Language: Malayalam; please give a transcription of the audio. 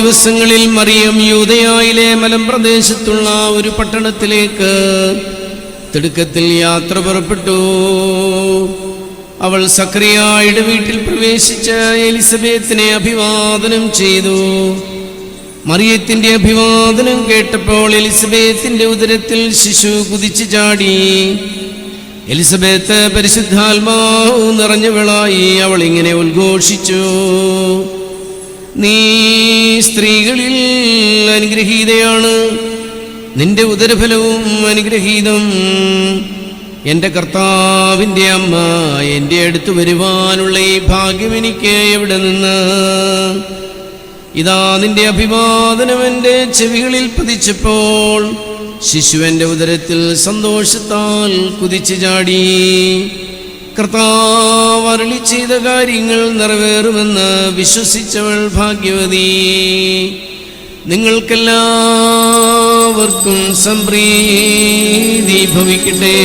ദിവസങ്ങളിൽ മറിയം യൂതയായിലെ മലമ്പ്രദേശത്തുള്ള ഒരു പട്ടണത്തിലേക്ക് തിടുക്കത്തിൽ യാത്ര പുറപ്പെട്ടു. അവൾ സക്രിയായുടെ വീട്ടിൽ പ്രവേശിച്ച എലിസബത്തിനെ അഭിവാദനം ചെയ്തു. മറിയത്തിന്റെ അഭിവാദനം കേട്ടപ്പോൾ എലിസബത്തിന്റെ ഉദരത്തിൽ ശിശു കുതിച്ചു ചാടി. എലിസബത്ത് പരിശുദ്ധാത്മാവ് നിറഞ്ഞവളായി അവൾ ഇങ്ങനെ ഉദ്ഘോഷിച്ചു. നീ സ്ത്രീകളിൽ അനുഗ്രഹീതയാണ്. നിന്റെ ഉദരഫലവും അനുഗ്രഹീതം എന്റെ കർത്താവിന്റെ അമ്മ എന്റെ അടുത്ത് വരുവാനുള്ള ഈ ഭാഗ്യം എനിക്ക് എവിടെ നിന്ന്? ഇതാ നിന്റെ അഭിവാദനം എന്റെ ചെവികളിൽ പതിച്ചപ്പോൾ ശിശു എന്റെ ഉദരത്തിൽ സന്തോഷത്താൽ കുതിച്ചു ചാടി. കർത്താവ് അരുളി ചെയ്ത കാര്യങ്ങൾ നിറവേറുമെന്ന് വിശ്വസിച്ചവൾ ഭാഗ്യവതി. നിങ്ങൾക്കെല്ലാവർക്കും സംപ്രീതി ഭവിക്കട്ടെ.